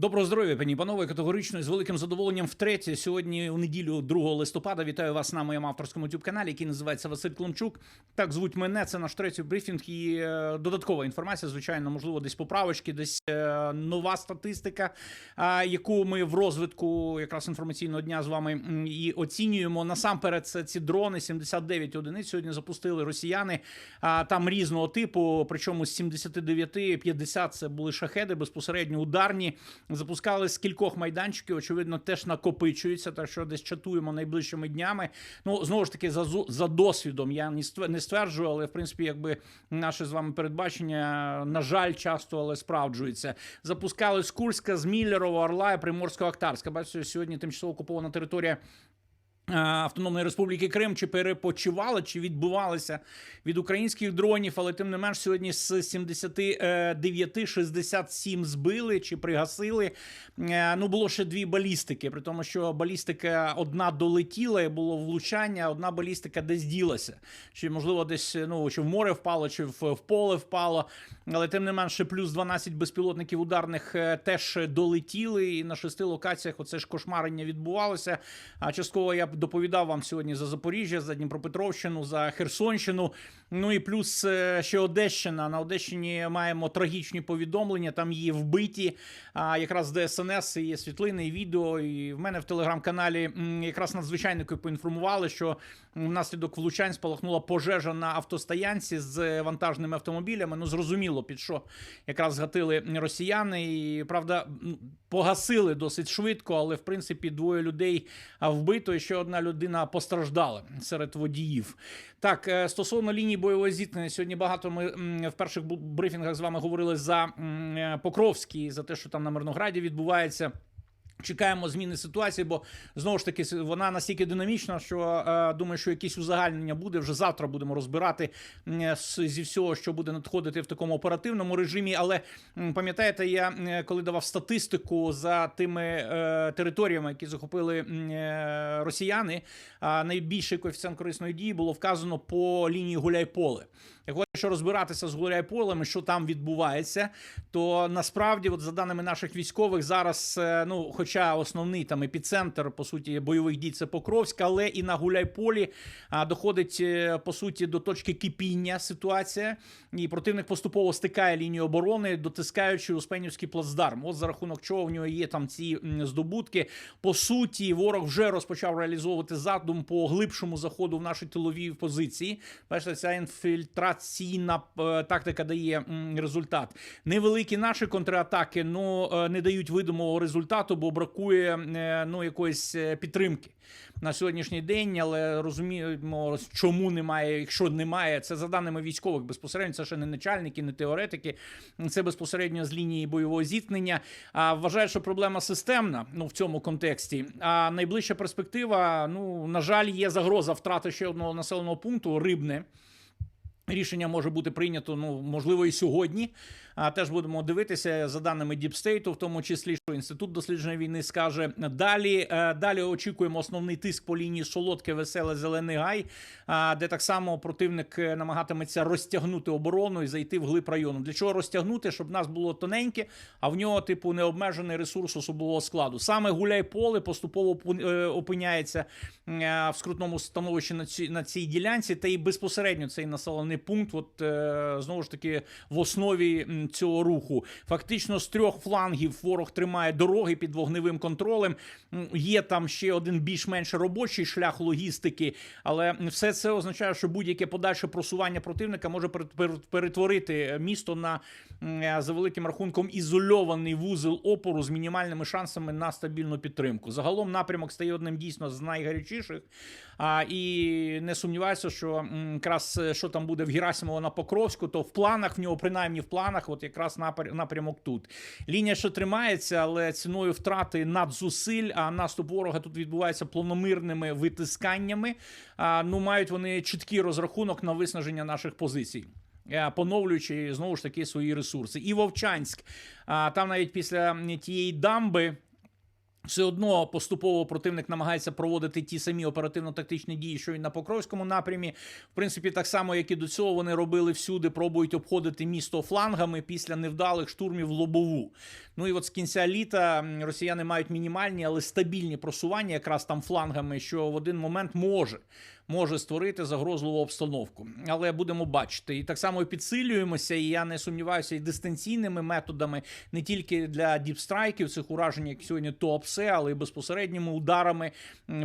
Доброго здоров'я, пані і панове. Категорично і з великим задоволенням втретє. Сьогодні у неділю 2 листопада. Вітаю вас на моєму авторському youtube каналі, який називається Василь Климчук. Так звуть мене. Це наш третій брифінг і е, додаткова інформація. Звичайно, можливо, десь поправочки, десь е, нова статистика, а, яку ми в розвитку якраз інформаційного дня з вами і оцінюємо. Насамперед, це ці дрони 79 одиниць. Сьогодні запустили росіяни. А там різного типу. Причому з 79 50 це були шахеди безпосередньо ударні. Запускали з кількох майданчиків. Очевидно, теж накопичується. Так що десь чатуємо найближчими днями. Ну знову ж таки, за за досвідом я не ствер- стверджую, але в принципі, якби наше з вами передбачення, на жаль, часто але справджується. Запускали з Курська, з Міллерова, Орла і Приморського Актарська. Бачите, сьогодні тимчасово окупована територія. Е, Автономної Республіки Крим чи перепочивали, чи відбувалися від українських дронів, але тим не менш сьогодні з 79 67 збили чи пригасили. Е, Ну було ще дві балістики, при тому, що балістика одна долетіла, і було влучання, одна балістика десь ділася. Чи можливо десь ну чи в море впало, чи в, в поле впало. Але тим не менше, плюс 12 безпілотників ударних е, теж долетіли, і на шести локаціях оце ж кошмарення відбувалося. А частково я доповідав вам сьогодні за Запоріжжя, за Дніпропетровщину, за Херсонщину. Ну і плюс е, ще Одещина. На Одещині маємо трагічні повідомлення. Там є вбиті. А якраз ДСНС і є світлини, і відео. І в мене в телеграм-каналі якраз надзвичайники поінформували, що внаслідок влучань спалахнула пожежа на автостоянці з вантажними автомобілями. Ну зрозуміло, під що якраз згатили росіяни. І правда, погасили досить швидко, але в принципі двоє людей вбито, і ще одна людина постраждала серед водіїв. Так, е, стосовно лінії бойового зіткнення, сьогодні багато ми в перших брифінгах з вами говорили за е, Покровський, за те, що там на Мирнограді відбувається. Чекаємо зміни ситуації, бо знову ж таки вона настільки динамічна, що е, думаю, що якесь узагальнення буде. Вже завтра будемо розбирати зі всього, що буде надходити в такому оперативному режимі. Але пам'ятаєте, я е, коли давав статистику за тими е, територіями, які захопили е, росіяни, а найбільший коефіцієнт корисної дії було вказано по лінії Гуляйполе. Якщо розбиратися з Гуляйполем, що там відбувається, то насправді, от за даними наших військових, зараз, е, ну, хоча основний там епіцентр по суті бойових дій це Покровськ, але і на Гуляйполі доходить е, по суті до точки кипіння ситуація, і противник поступово стикає лінію оборони, дотискаючи Успенівський плацдарм. От за рахунок чого в нього є там ці здобутки. По суті, ворог вже розпочав реалізовувати задум по глибшому заходу в наші тилові позиції. Бачите, ця інфільтраційна е, тактика дає результат. Невеликі наші контратаки ну не дають видимого результату, бо бракує е, ну якоїсь е, підтримки на сьогоднішній день. Але розуміємо, чому немає. Якщо немає, це за даними військових безпосередньо. Це ще не начальники, не теоретики. Це безпосередньо з лінії бойового зіткнення. А вважаю, що проблема системна. Ну в цьому контексті. А найближча перспектива, ну на жаль, є загроза втрати ще одного населеного пункту рибне. Рішення може бути прийнято, ну можливо, і сьогодні. Теж будемо дивитися за даними Діпстейту, в тому числі, що інститут дослідження війни скаже. Далі е, далі очікуємо основний тиск по лінії Солодке, Веселе, Зелений Гай, де так само противник е, намагатиметься розтягнути оборону і зайти в глиб району. Для чого розтягнути, щоб нас було тоненьке, а в нього, типу, необмежений ресурс особового складу. Саме гуляй поле поступово е, опиняється в скрутному становищі на цій на цій ділянці, та і безпосередньо цей населений пункт, от знову ж таки, в основі цього руху. Фактично з трьох флангів ворог тримає дороги під вогневим контролем. Є там ще один більш-менш робочий шлях логістики, але все це означає, що будь-яке подальше просування противника може перет- перет- перетворити місто на е, за великим рахунком ізольований вузол опору з мінімальними шансами на стабільну підтримку. Загалом напрямок стає одним дійсно з найгарячіших. А, і не сумніваюся, що якраз е, що там буде в Герасимова на Покровську, то в планах в нього, принаймні в планах, от якраз напрямок тут. Лінія ще тримається, але ціною втрати надзусиль, а наступ ворога тут відбувається планомирними витисканнями. А, ну мають вони чіткий розрахунок на виснаження наших позицій. Е, Поновлюючи знову ж таки свої ресурси, і Вовчанськ. Там навіть після тієї дамби Все одно поступово противник намагається проводити ті самі оперативно-тактичні дії, що й на Покровському напрямі. В принципі, так само, як і до цього, вони робили всюди, пробують обходити місто флангами після невдалих штурмів лобову. Ну і от з кінця літа росіяни мають мінімальні, але стабільні просування, якраз там флангами, що в один момент може. Може створити загрозливу обстановку, але будемо бачити, і так само підсилюємося. І я не сумніваюся, і дистанційними методами не тільки для діпстрайків, цих уражень, як сьогодні ТОПСЕ, але й безпосередніми ударами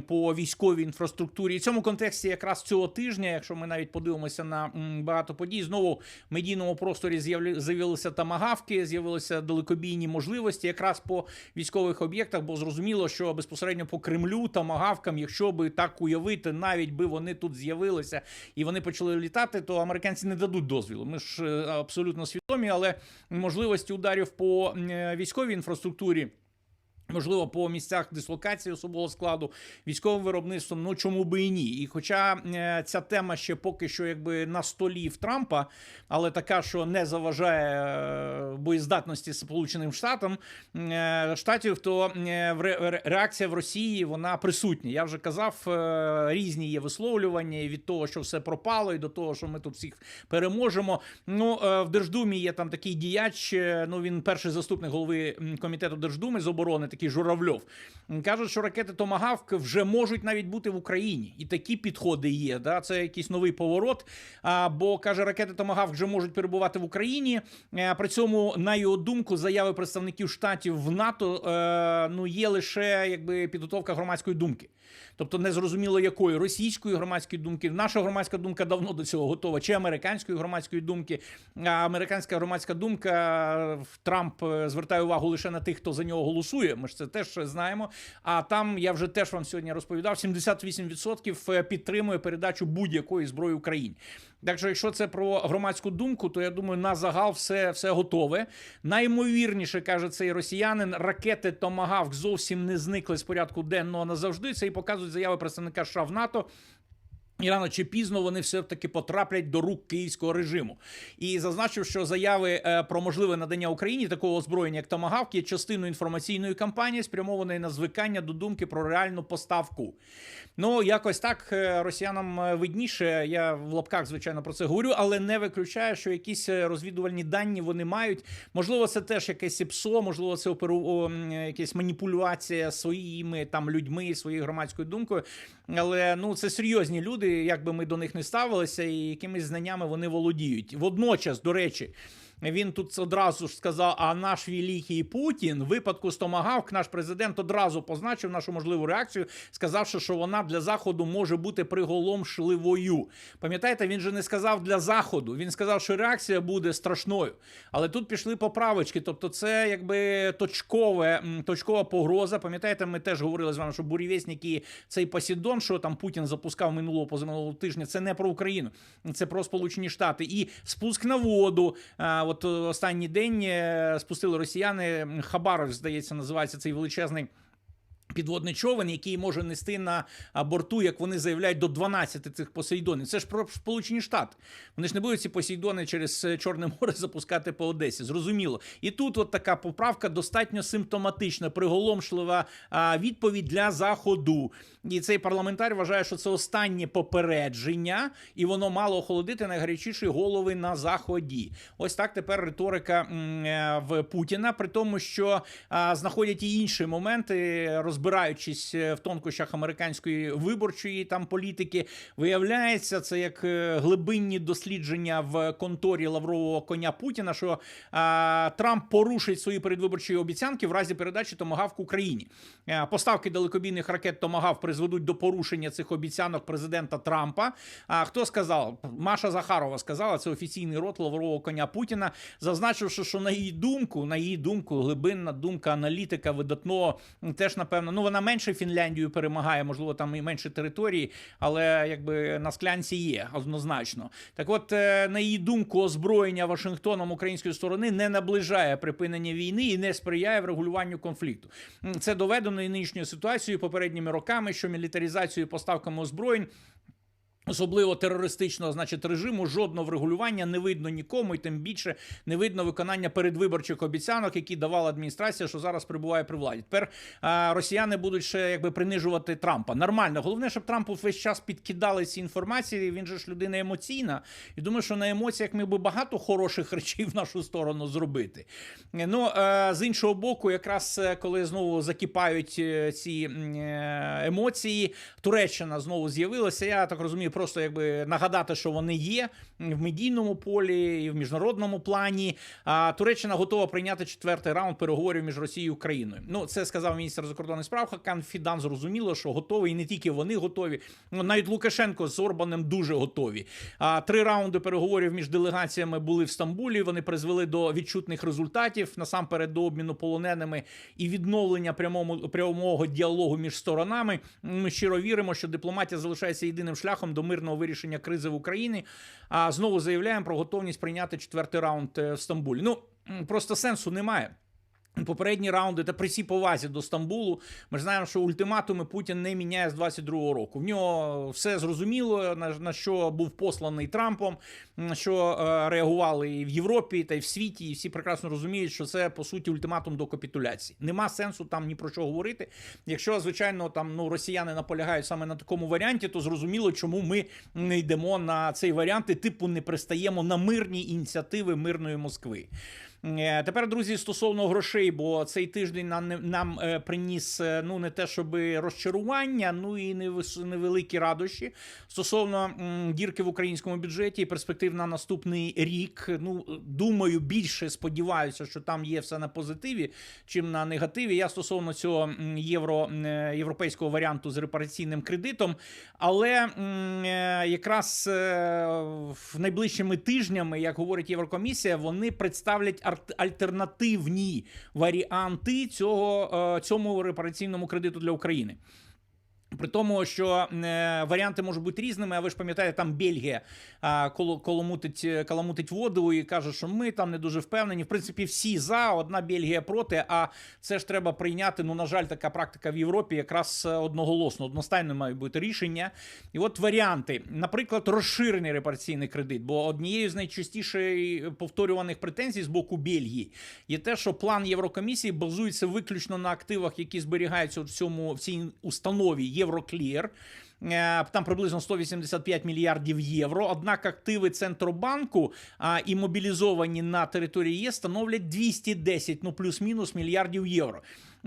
по військовій інфраструктурі. І в цьому контексті, якраз цього тижня, якщо ми навіть подивимося на багато подій, знову в медійному просторі з'явилися тамагавки, з'явилися далекобійні можливості, якраз по військових об'єктах, бо зрозуміло, що безпосередньо по Кремлю тамагавкам, якщо би так уявити, навіть би вони тут з'явилися і вони почали літати, то американці не дадуть дозвілу. Ми ж е, абсолютно свідомі, але можливості ударів по е, військовій інфраструктурі. Можливо, по місцях дислокації особового складу, військовим виробництвом, ну чому би і ні. І хоча е, ця тема ще поки що якби на столі в Трампа, але така, що не заважає е, боєздатності Сполученим Штатам е, штатів, то реакція в Росії вона присутня. Я вже казав, різні є висловлювання від того, що все пропало, і до того, що ми тут всіх переможемо. Ну в Держдумі є там такий діяч. Ну він перший заступник голови комітету Держдуми з оборони, такий Журавльов. Кажуть, що ракети Томагавк вже можуть навіть бути в Україні, і такі підходи є. Да? Це якийсь новий поворот. Бо каже, ракети Томагавк вже можуть перебувати в Україні. Е, При цьому, на його думку, заяви представників штатів в НАТО е, ну є лише якби підготовка громадської думки. Тобто незрозуміло якої російської громадської думки. Наша громадська думка давно до цього готова, чи американської громадської думки. А американська громадська думка в Трамп е, звертає увагу лише на тих, хто за нього голосує. Ми ж це теж знаємо. А там я вже теж вам сьогодні розповідав: 78% підтримує передачу будь-якої зброї Україні. Так що, якщо це про громадську думку, то я думаю, на загал все, все готове. Наймовірніше каже цей росіянин, ракети Томагавк зовсім не зникли з порядку денного назавжди. Це і показують заяви представника США в НАТО. І рано чи пізно вони все таки потраплять до рук київського режиму. І зазначив, що заяви е, про можливе надання Україні такого озброєння, як Томагавк, є частиною інформаційної кампанії, спрямованої на звикання до думки про реальну поставку. Ну, якось так е, росіянам е, видніше. Я в лапках, звичайно, про це говорю, але не виключаю, що якісь е, розвідувальні дані вони мають. Можливо, це теж якесь СІПСО, можливо, це оперу... якась маніпуляція своїми там людьми, своєю громадською думкою. Але ну це серйозні люди, як би ми до них не ставилися, і якимись знаннями вони володіють. Водночас, до речі. Він тут одразу ж сказав: а наш великий Путін в випадку з Томагавк наш президент одразу позначив нашу можливу реакцію, сказавши, що вона для заходу може бути приголомшливою. Пам'ятаєте, він же не сказав для заходу. Він сказав, що реакція буде страшною. Але тут пішли поправочки. Тобто, це якби точкове, точкова погроза. Пам'ятаєте, ми теж говорили з вами, що бурєвєсники цей Посідон, що там Путін запускав минулого позаминулого тижня, це не про Україну, це про Сполучені Штати. І спуск на воду. От е, останній день е, спустили росіяни. Хабаров, здається, називається цей величезний. Підводний човен, який може нести на борту, як вони заявляють, до 12 цих посейдонів. Це ж про Сполучені Штати. Вони ж не будуть ці посейдони через е, Чорне море запускати по Одесі. Зрозуміло. І тут от така поправка достатньо симптоматична, приголомшлива відповідь для заходу. І цей парламентар вважає, що це останнє попередження, і воно мало охолодити найгарячіші голови на заході. Ось так тепер риторика е, в Путіна, при тому, що знаходять і інші моменти, розбираючись е, в тонкощах американської виборчої там політики, виявляється, це як е, глибинні дослідження в конторі лаврового коня Путіна, що Трамп порушить свої передвиборчі обіцянки в разі передачі Томагавк Україні. Поставки далекобійних ракет Томагавк призведуть до порушення цих обіцянок президента Трампа. А хто сказав? Маша Захарова сказала, це офіційний рот лаврового коня Путіна, зазначивши, що на її думку, на її думку, глибинна думка аналітика видатного теж напевно, ну вона менше Фінляндію перемагає, можливо, там і менше території, але якби на склянці є однозначно. Так, от е, на її думку, озброєння Вашингтоном української сторони не наближає припинення війни і не сприяє врегулюванню конфлікту. Це доведено і нинішньою ситуацією попередніми роками, що мілітаризацією поставками озброєнь. Особливо терористичного, значить, режиму жодного врегулювання не видно нікому, і тим більше не видно виконання передвиборчих обіцянок, які давала адміністрація, що зараз перебуває при владі. Тепер а, росіяни будуть ще якби принижувати Трампа. Нормально. Головне, щоб Трампу весь час підкидали ці інформації. Він же ж людина емоційна. І думаю, що на емоціях міг би багато хороших речей в нашу сторону зробити. Ну е, з іншого боку, якраз е, коли знову закипають е, ці е, емоції, Туреччина знову з'явилася. Я так розумію, просто якби нагадати, що вони є в медійному полі і в міжнародному плані. А Туреччина готова прийняти четвертий раунд переговорів між Росією і Україною. Ну, це сказав міністр закордонних справ Хакан Фідан. Зрозуміло, що готовий, і не тільки вони готові. Ну, навіть Лукашенко з Орбанем дуже готові. А три раунди переговорів між делегаціями були в Стамбулі. Вони призвели до відчутних результатів насамперед до обміну полоненими і відновлення прямому прямого діалогу між сторонами. Ми щиро віримо, що дипломатія залишається єдиним шляхом до мирного вирішення кризи в Україні. А знову заявляємо про готовність прийняти четвертий раунд е, в Стамбулі. Ну просто сенсу немає. Попередні раунди та при всій повазі до Стамбулу. Ми знаємо, що ультиматуми Путін не міняє з 22-го року. В нього все зрозуміло, на, на що був посланий Трампом, на що е, реагували і в Європі та й в світі, і всі прекрасно розуміють, що це по суті ультиматум до капітуляції. Нема сенсу там ні про що говорити. Якщо звичайно там ну росіяни наполягають саме на такому варіанті, то зрозуміло, чому ми не йдемо на цей варіант і типу не пристаємо на мирні ініціативи мирної Москви. Е, Тепер, друзі, стосовно грошей, бо цей тиждень нам, нам е, приніс е, ну не те, щоб розчарування, ну і невеликі радощі стосовно дірки в українському бюджеті і перспектив на наступний рік. Ну думаю, більше сподіваюся, що там є все на позитиві, чим на негативі. Я стосовно цього євро європейського варіанту з репараційним кредитом, але якраз в найближчими тижнями, як говорить Єврокомісія, вони представлять альтернативні варіанти цього е, цьому репараційному кредиту для України. При тому, що е, варіанти можуть бути різними, а ви ж пам'ятаєте, там Бельгія коло, коломутить, е, каламутить воду і каже, що ми там не дуже впевнені. В принципі, всі за, одна Бельгія проти. А це ж треба прийняти. Ну, на жаль, така практика в Європі якраз е, одноголосно, одностайно мають бути рішення. І от варіанти, наприклад, розширений репараційний кредит, бо однією з найчастіше повторюваних претензій з боку Бельгії є те, що план Єврокомісії базується виключно на активах, які зберігаються в цьому в цій установі Євроклір. Е, Там приблизно 185 мільярдів євро. Однак активи Центробанку а, і мобілізовані на території ЄС становлять 210, ну плюс-мінус мільярдів євро.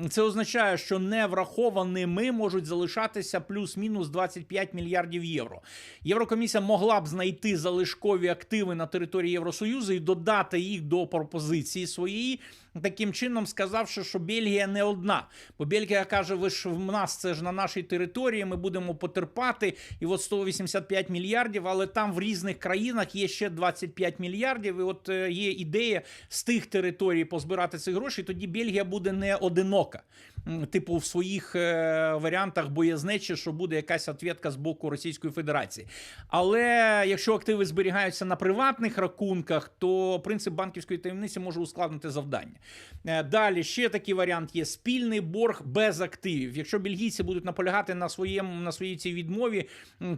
Це означає, що не врахованими можуть залишатися плюс-мінус 25 мільярдів євро. Єврокомісія могла б знайти залишкові активи на території Євросоюзу і додати їх до пропозиції своєї, таким чином сказавши, що Бельгія не одна. Бо Бельгія каже: ви ж в нас це ж на нашій території, ми будемо потерпати. І от 185 мільярдів, але там в різних країнах є ще 25 мільярдів. І от е, є ідея з тих територій позбирати ці гроші. Тоді Бельгія буде не одинока. Типу, в своїх е, варіантах боєзнечі, що буде якась ответка з боку Російської Федерації. Але якщо активи зберігаються на приватних рахунках, то принцип банківської таємниці може ускладнити завдання. Е, Далі ще такий варіант є спільний борг без активів. Якщо бельгійці будуть наполягати на своєму на своїй цій відмові,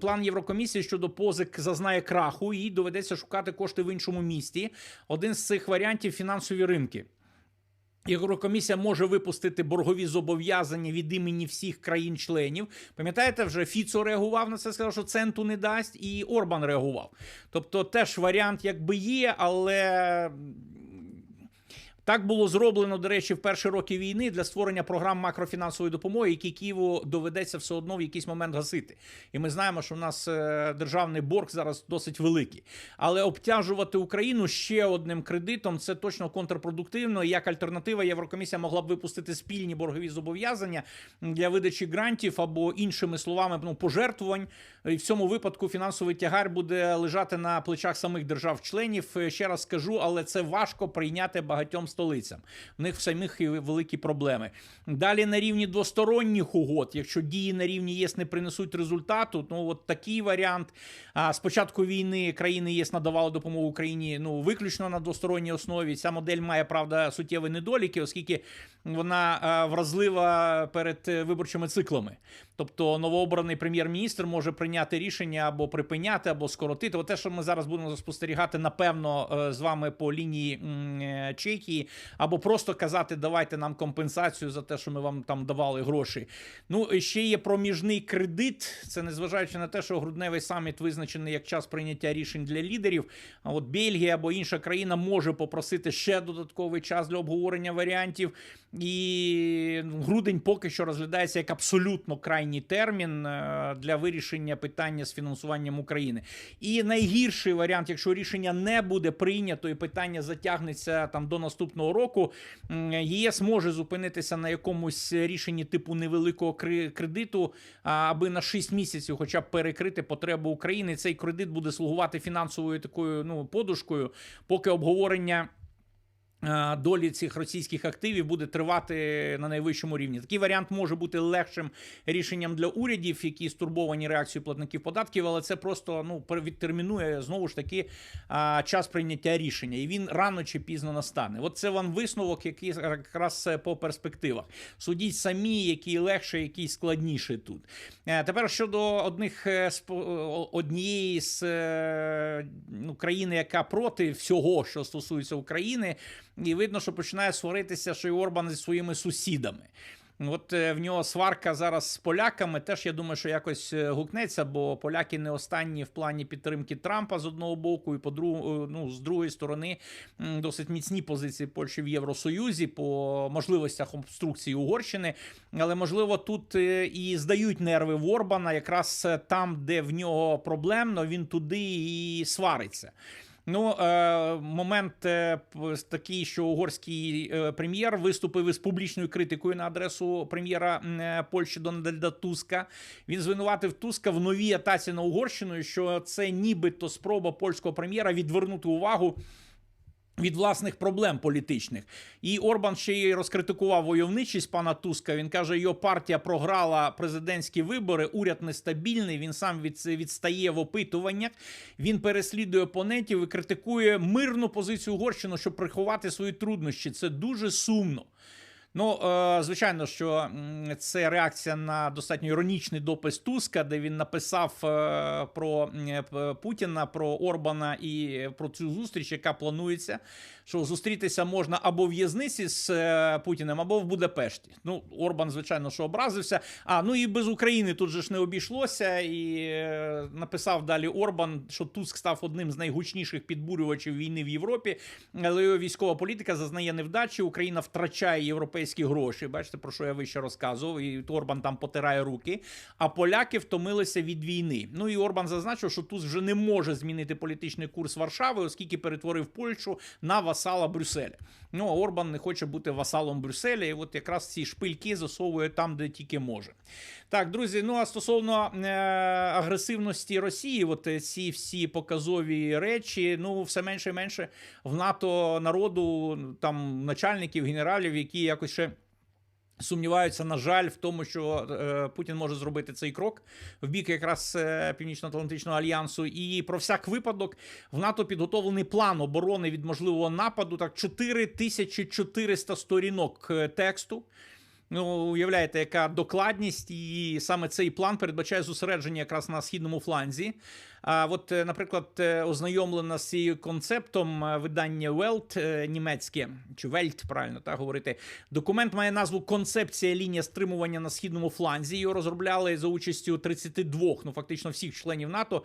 план Єврокомісії щодо позик зазнає краху, і доведеться шукати кошти в іншому місті. Один з цих варіантів фінансові ринки. Єврокомісія може випустити боргові зобов'язання від імені всіх країн-членів. Пам'ятаєте, вже Фіцо реагував на це, сказав, що центу не дасть, і Орбан реагував. Тобто, теж варіант якби є, але. Так було зроблено, до речі, в перші роки війни для створення програм макрофінансової допомоги, які Києву доведеться все одно в якийсь момент гасити. І ми знаємо, що в нас е, державний борг зараз досить великий. Але обтяжувати Україну ще одним кредитом це точно контрпродуктивно. Як альтернатива, Єврокомісія могла б випустити спільні боргові зобов'язання для видачі грантів або іншими словами ну, пожертвувань. І в цьому випадку фінансовий тягар буде лежати на плечах самих держав-членів. Е, Ще раз скажу, але це важко прийняти багатьом столицям. В них в самих великі проблеми. Далі на рівні двосторонніх угод, якщо дії на рівні ЄС не принесуть результату, ну от такий варіант. А з початку війни країни ЄС надавали допомогу Україні ну виключно на двосторонній основі. Ця модель має правда суттєві недоліки, оскільки вона а, вразлива перед е, виборчими циклами. Тобто новообраний прем'єр-міністр може прийняти рішення або припиняти, або скоротити. От те, що ми зараз будемо спостерігати, напевно, е, з вами по лінії е, Чехії, або просто казати, давайте нам компенсацію за те, що ми вам там давали гроші. Ну ще є проміжний кредит. Це незважаючи на те, що грудневий саміт визначений як час прийняття рішень для лідерів. А от Бельгія або інша країна може попросити ще додатковий час для обговорення варіантів. І ну, грудень поки що розглядається як абсолютно крайній термін е, для вирішення питання з фінансуванням України. І найгірший варіант, якщо рішення не буде прийнято і питання затягнеться там до наступного року, ЄС може зупинитися на якомусь рішенні типу невеликого кредиту, аби на 6 місяців, хоча б перекрити потребу України. Цей кредит буде слугувати фінансовою такою ну подушкою, поки обговорення. Е, Долі цих російських активів буде тривати на найвищому рівні. Такий варіант може бути легшим рішенням для урядів, які стурбовані реакцією платників податків, але це просто ну відтермінує знову ж таки час прийняття рішення, і він рано чи пізно настане. От це вам висновок, який якраз е, по перспективах. Судіть самі, який легше, який складніше тут. Е, Тепер щодо одних однієї з ну, країни, яка проти всього, що стосується України, і видно, що починає сваритися, що і Орбан зі своїми сусідами. От е, в нього сварка зараз з поляками. Теж я думаю, що якось е, гукнеться, бо поляки не останні в плані підтримки Трампа з одного боку, і по другу, ну з другої сторони, досить міцні позиції Польщі в Євросоюзі по можливостях обструкції Угорщини. Але можливо тут е, і здають нерви в Орбана, якраз е, там, де в нього проблемно, він туди і свариться. Ну, е, момент е, такий, що угорський е, прем'єр виступив із публічною критикою на адресу прем'єра е, Польщі Дональда Туска. Він звинуватив Туска в новій атаці на Угорщину, що це нібито спроба польського прем'єра відвернути увагу. Від власних проблем політичних і Орбан ще й розкритикував войовничість пана Туска. Він каже, його партія програла президентські вибори. Уряд нестабільний. Він сам від, відстає в опитуваннях. Він переслідує опонентів і критикує мирну позицію Угорщини, щоб приховати свої труднощі. Це дуже сумно. Ну, е, звичайно, що це реакція на достатньо іронічний допис Туска, де він написав е, про Путіна, про Орбана і про цю зустріч, яка планується. Що зустрітися можна або в в'язниці з е, Путіним, або в Будапешті. Ну, Орбан, звичайно, що образився. А ну і без України тут же ж не обійшлося. І е, написав далі Орбан, що Туск став одним з найгучніших підбурювачів війни в Європі, але його військова політика зазнає невдачі. Україна втрачає європейські гроші. Бачите, про що я вище розказував. І Орбан там потирає руки. А поляки втомилися від війни. Ну і Орбан зазначив, що Туск вже не може змінити політичний курс Варшави, оскільки перетворив Польщу на васала Брюсселя. Ну а Орбан не хоче бути васалом Брюсселя, і от якраз ці шпильки засовує там, де тільки може. Так, друзі. Ну а стосовно е, агресивності Росії, от е, ці всі показові речі, ну все менше і менше в НАТО народу, там начальників, генералів, які якось ще. Сумніваються, на жаль, в тому, що е, Путін може зробити цей крок в бік якраз е, Північно-Атлантичного альянсу. І про всяк випадок в НАТО підготовлений план оборони від можливого нападу. Так 4400 сторінок е, тексту. Ну, уявляєте, яка докладність, і саме цей план передбачає зосередження якраз на східному фланзі. А от, е, наприклад, е, ознайомлена з цією концептом е, видання Welt німецьке чи Welt, правильно так говорити. Документ має назву Концепція лінія стримування на східному фланзі. Його розробляли за участю 32, ну фактично всіх членів НАТО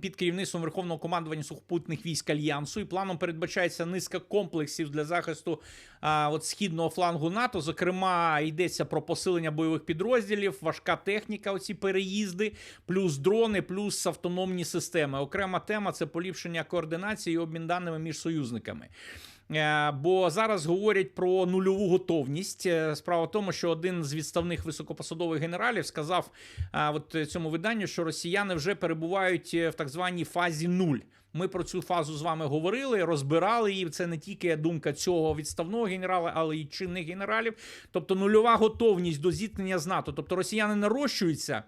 під керівництвом Верховного командування сухопутних військ альянсу. І планом передбачається низка комплексів для захисту а, от східного флангу НАТО. Зокрема, йдеться про посилення бойових підрозділів, важка техніка, оці переїзди, плюс дрони, плюс автономні системи. Окрема тема це поліпшення координації і обмін даними між союзниками. Е, Бо зараз говорять про нульову готовність. Е, Справа в тому, що один з відставних високопосадових генералів сказав е, от цьому виданню, що росіяни вже перебувають в так званій фазі нуль. Ми про цю фазу з вами говорили, розбирали її. Це не тільки думка цього відставного генерала, але й чинних генералів. Тобто нульова готовність до зіткнення з НАТО. Тобто росіяни нарощуються.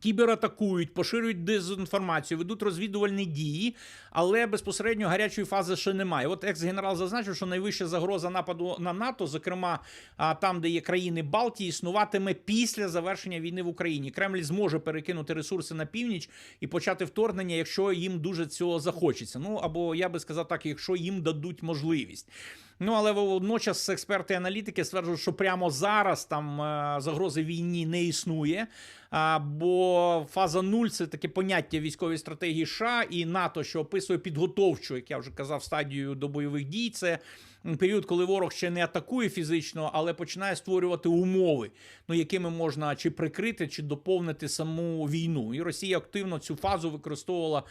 Кібератакують, поширюють дезінформацію, ведуть розвідувальні дії, але безпосередньо гарячої фази ще немає. От екс-генерал зазначив, що найвища загроза нападу на НАТО, зокрема там, де є країни Балтії, існуватиме після завершення війни в Україні. Кремль зможе перекинути ресурси на північ і почати вторгнення, якщо їм дуже цього захочеться. Ну або я би сказав так, якщо їм дадуть можливість. Ну але водночас експерти-аналітики стверджують, що прямо зараз там е, загрози війні не існує. Бо фаза нуль це таке поняття військової стратегії США і НАТО, що описує підготовчу, як я вже казав, стадію до бойових дій. Це період, коли ворог ще не атакує фізично, але починає створювати умови, ну якими можна чи прикрити, чи доповнити саму війну. І Росія активно цю фазу використовувала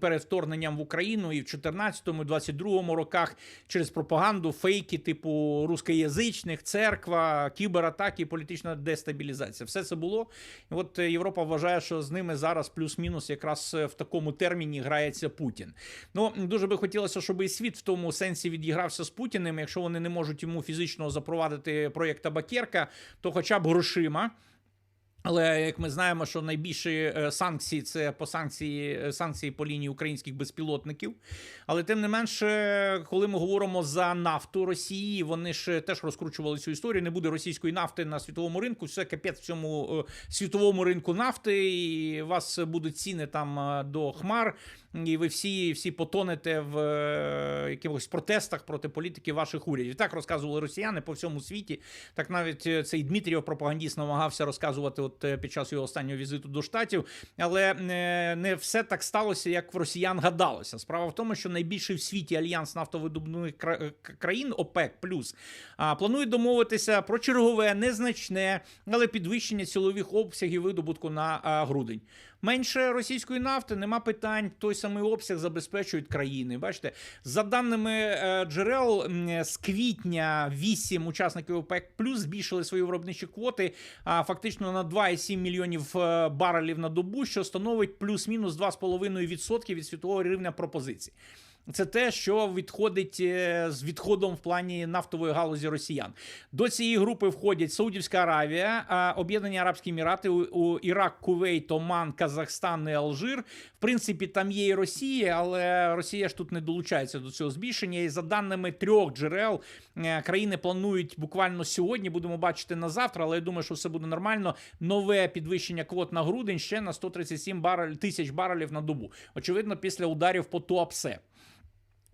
перед вторгненням в Україну і в 14-му, 22-му роках через пропаганду, фейки, типу рускоязичних, церква, кібератаки, політична дестабілізація. Все це було. І от Європа вважає, що з ними зараз плюс-мінус якраз е, в такому терміні грається Путін. Ну дуже би хотілося, щоб і світ в тому сенсі відігрався з Путіним. Якщо вони не можуть йому фізично запровадити проєкт Табакерка, то хоча б грошима. Але як ми знаємо, що найбільші е, санкції це по санкції е, санкції по лінії українських безпілотників. Але тим не менше, коли ми говоримо за нафту Росії, вони ж теж розкручували цю історію. Не буде російської нафти на світовому ринку. Все капець в цьому е, світовому ринку нафти, і у вас будуть ціни там до хмар. І ви всі всі потонете в е, якихось протестах проти політики ваших урядів. Так розказували росіяни по всьому світі. Так навіть е, цей Дмитрієв пропагандіст намагався розказувати от е, під час його останнього візиту до штатів. Але не все так сталося, як в росіян гадалося. Справа в тому, що найбільший в світі альянс нафтовидобувних кра- країн ОПЕК плюс планує домовитися про чергове, незначне, але підвищення цілових обсягів видобутку на грудень. Менше російської нафти, нема питань. Той самий обсяг забезпечують країни. Бачите, за даними е, джерел з квітня 8 учасників ОПЕК плюс збільшили свої виробничі квоти фактично на 2,7 мільйонів е, барелів на добу, що становить плюс-мінус 2,5% від світового рівня пропозицій. Це те, що відходить е, з відходом в плані нафтової галузі росіян. До цієї групи входять Саудівська Аравія, Об'єднані Арабські Емірати, Ірак, Кувейт, Оман, Казахстан і Алжир. В принципі, там є і Росія, але Росія ж тут не долучається до цього збільшення. І за даними трьох джерел, е, країни планують буквально сьогодні. Будемо бачити на завтра, але я думаю, що все буде нормально. Нове підвищення квот на грудень ще на 137 барель, тисяч барелів на добу. Очевидно, після ударів по ТОАПСЕ.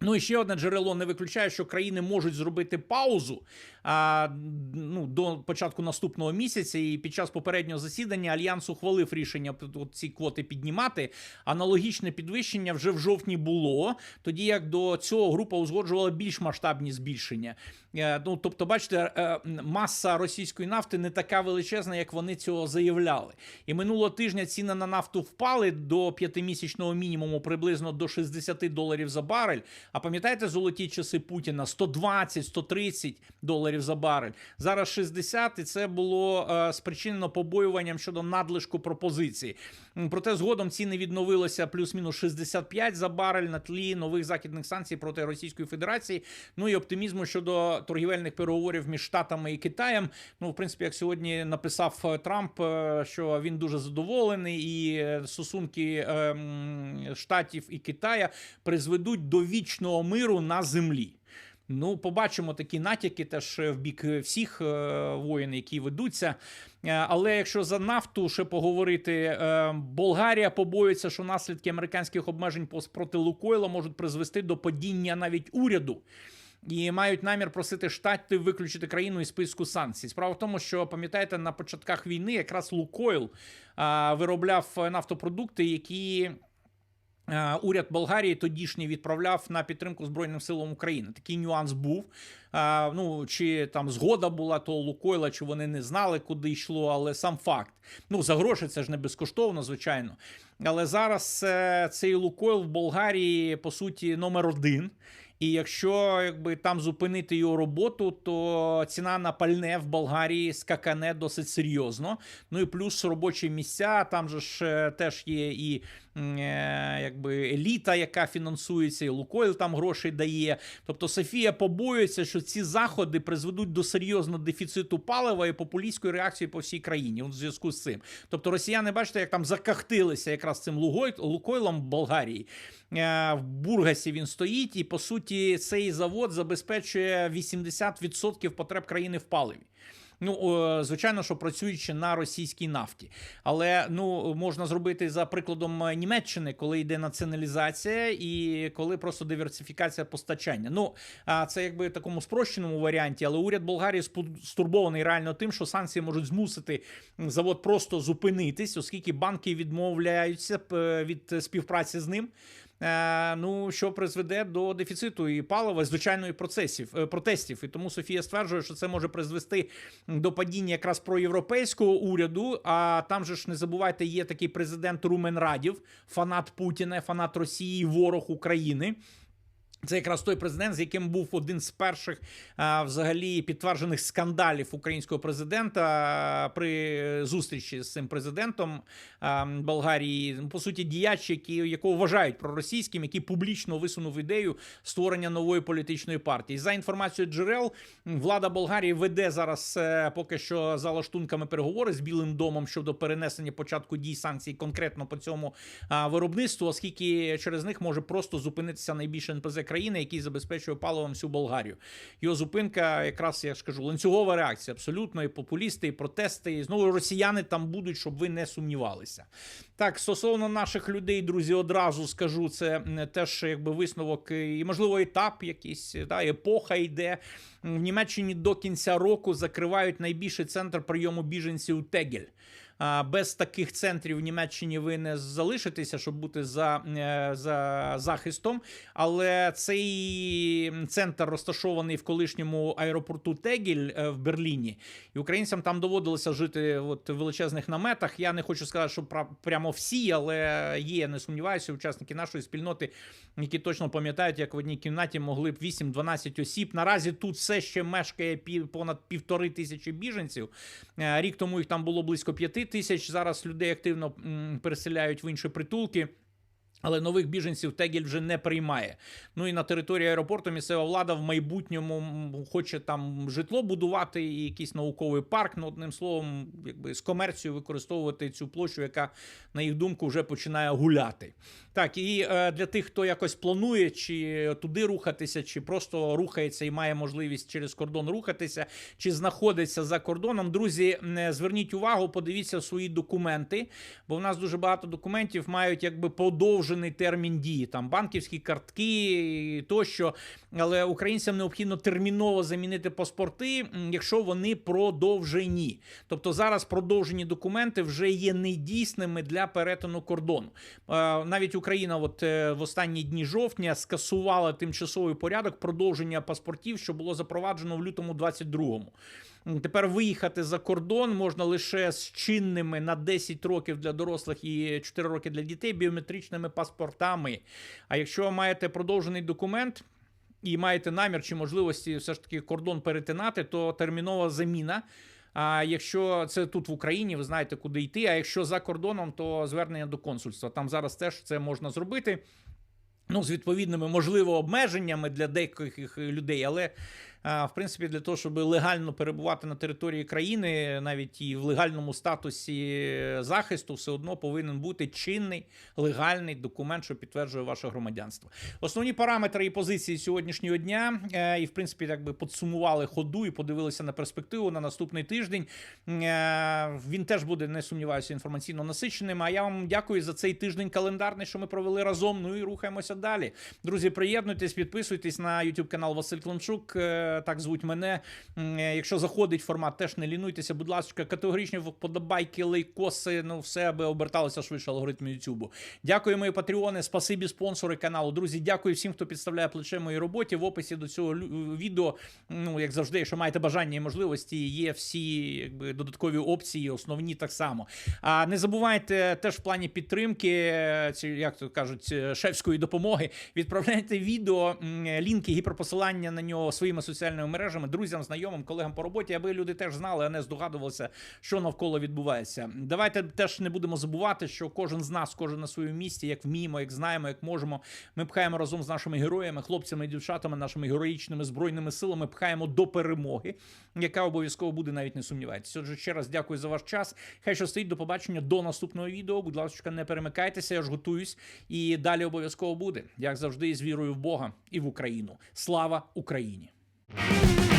Ну і ще одне джерело не виключає, що країни можуть зробити паузу а, ну, до початку наступного місяця. І під час попереднього засідання альянс ухвалив рішення ці квоти піднімати. Аналогічне підвищення вже в жовтні було. Тоді як до цього група узгоджувала більш масштабні збільшення. Е, Ну тобто, бачите, е, маса російської нафти не така величезна, як вони цього заявляли. І минулого тижня ціни на нафту впали до п'ятимісячного мінімуму приблизно до 60 доларів за барель. А пам'ятаєте золоті часи Путіна 120-130 доларів за барель. Зараз 60, і це було е, спричинено побоюванням щодо надлишку пропозиції. Проте згодом ціни відновилися плюс-мінус 65 за барель на тлі нових західних санкцій проти Російської Федерації. Ну і оптимізму щодо торгівельних переговорів між Штатами і Китаєм. Ну, в принципі, як сьогодні написав е, Трамп, е, що він дуже задоволений, і е, стосунки е, Штатів і Китая призведуть до вічного миру на землі. Ну, побачимо такі натяки теж в бік всіх е, воїн, які ведуться. Е, Але якщо за нафту ще поговорити, е, Болгарія побоюється, що наслідки американських обмежень пос- проти Лукойла можуть призвести до падіння навіть уряду. І мають намір просити штати виключити країну із списку санкцій. Справа в тому, що пам'ятаєте, на початках війни якраз Лукойл а, виробляв нафтопродукти, які Уряд Болгарії тодішній відправляв на підтримку Збройним силам України. Такий нюанс був. Е, Ну чи там згода була того Лукойла, чи вони не знали, куди йшло, але сам факт. Ну за гроші це ж не безкоштовно, звичайно. Але зараз е, цей Лукойл в Болгарії по суті номер один. І якщо якби там зупинити його роботу, то ціна на пальне в Болгарії скакане досить серйозно. Ну і плюс робочі місця. Там же ж е, теж є і е, якби еліта, яка фінансується, і Лукойл там грошей дає. Тобто Софія побоюється, що ці заходи призведуть до серйозного дефіциту палива і популістської реакції по всій країні. В зв'язку з цим. Тобто росіяни, бачите, як там закахтилися якраз цим Лукойлом в Болгарії. Е, В Бургасі він стоїть, і по суті цей завод забезпечує 80% потреб країни в паливі. Ну, звичайно, що працюючи на російській нафті. Але ну можна зробити за прикладом е, Німеччини, коли йде націоналізація і коли просто диверсифікація постачання. Ну це якби в такому спрощеному варіанті, але уряд Болгарії стурбований реально тим, що санкції можуть змусити завод просто зупинитись, оскільки банки відмовляються е, від співпраці з ним. Е, Ну, що призведе до дефіциту і палива, звичайно, і процесів е, протестів. І тому Софія стверджує, що це може призвести до падіння якраз проєвропейського уряду. А там же ж не забувайте, є такий президент Румен Радів, фанат Путіна, фанат Росії, ворог України. Це якраз той президент, з яким був один з перших а, взагалі підтверджених скандалів українського президента при зустрічі з цим президентом а, Болгарії. По суті, діяч, які, якого вважають проросійським, який публічно висунув ідею створення нової політичної партії. За інформацією джерел, влада Болгарії веде зараз е, поки що за лаштунками переговори з Білим домом щодо перенесення початку дій санкцій конкретно по цьому а, виробництву, оскільки через них може просто зупинитися найбільше НПЗ країни, який забезпечує паливом всю Болгарію. Його зупинка, якраз я ж кажу, ланцюгова реакція. Абсолютно і популісти, і протести. І знову росіяни там будуть, щоб ви не сумнівалися. Так, стосовно наших людей, друзі, одразу скажу, це теж якби висновок і, можливо, етап якийсь, та, епоха йде. В Німеччині до кінця року закривають найбільший центр прийому біженців Тегель. Без таких центрів в Німеччині ви не залишитеся, щоб бути за, е, за захистом. Але цей центр розташований в колишньому аеропорту Тегель е, в Берліні, і українцям там доводилося жити от, в величезних наметах. Я не хочу сказати, що прямо всі, але є, не сумніваюся, учасники нашої спільноти, які точно пам'ятають, як в одній кімнаті могли б 8-12 осіб. Наразі тут все ще мешкає понад півтори тисячі біженців. Е, Рік тому їх там було близько п'яти тисяч. Зараз людей активно переселяють в інші притулки. Але нових біженців Тегель вже не приймає. Ну і на території аеропорту місцева влада в майбутньому хоче там житло будувати і якийсь науковий парк. Ну, одним словом, якби з комерцією використовувати цю площу, яка, на їх думку, вже починає гуляти. Так, і е, для тих, хто якось планує чи туди рухатися, чи просто рухається і має можливість через кордон рухатися, чи знаходиться за кордоном. Друзі, зверніть увагу, подивіться свої документи, бо в нас дуже багато документів мають якби подовжений термін дії, там банківські картки тощо. Але українцям необхідно терміново замінити паспорти, якщо вони продовжені. Тобто зараз продовжені документи вже є недійсними для перетину кордону. Е, Навіть Україна, от е, в останні дні жовтня, скасувала тимчасовий порядок продовження паспортів, що було запроваджено в лютому 22-му. Тепер виїхати за кордон можна лише з чинними на 10 років для дорослих і 4 роки для дітей біометричними паспортами. А якщо маєте продовжений документ. І маєте намір чи можливості все ж таки кордон перетинати, то термінова заміна. А якщо це тут в Україні, ви знаєте, куди йти. А якщо за кордоном, то звернення до консульства. Там зараз теж це можна зробити. Ну, з відповідними, можливо, обмеженнями для деяких людей, але в принципі для того, щоб легально перебувати на території країни, навіть і в легальному статусі захисту, все одно повинен бути чинний легальний документ, що підтверджує ваше громадянство. Основні параметри і позиції сьогоднішнього дня, е, і в принципі, якби підсумували ходу і подивилися на перспективу на наступний тиждень. Е, Він теж буде, не сумніваюся, інформаційно насиченим. А я вам дякую за цей тиждень календарний, що ми провели разом. Ну і рухаємося далі. Друзі, приєднуйтесь, підписуйтесь на YouTube канал Василь Климчук. Так звуть мене. Е, Якщо заходить формат, теж не лінуйтеся, будь ласка, категоричні вподобайки, лайкоси, ну все аби оберталося швидше алгоритм Ютубу. Дякую, мої патреони, спасибі, спонсори каналу. Друзі, дякую всім, хто підставляє плече моїй роботі. В описі до цього відео, ну як завжди, якщо маєте бажання і можливості, є всі якби додаткові опції, основні так само. А не забувайте теж в плані підтримки, е, як то кажуть, е, шефської допомоги. Відправляйте відео, лінки, гіперпосилання на нього своїми соціальними мережами, друзям, знайомим, колегам по роботі, аби люди теж знали, а не здогадувалися, що навколо відбувається. Давайте теж не будемо забувати, що кожен з нас, кожен на своєму місці, як вміємо, як знаємо, як можемо. Ми пхаємо разом з нашими героями, хлопцями і дівчатами, нашими героїчними збройними силами, пхаємо до перемоги, яка обов'язково буде, навіть не сумнівайтеся. Отже, ще раз дякую за ваш час. Хай що стоїть до побачення до наступного відео. Будь ласка, не перемикайтеся, я ж готуюсь. І далі обов'язково буде, як завжди, з вірою в Бога і в Україну. Слава Україні! Thank you.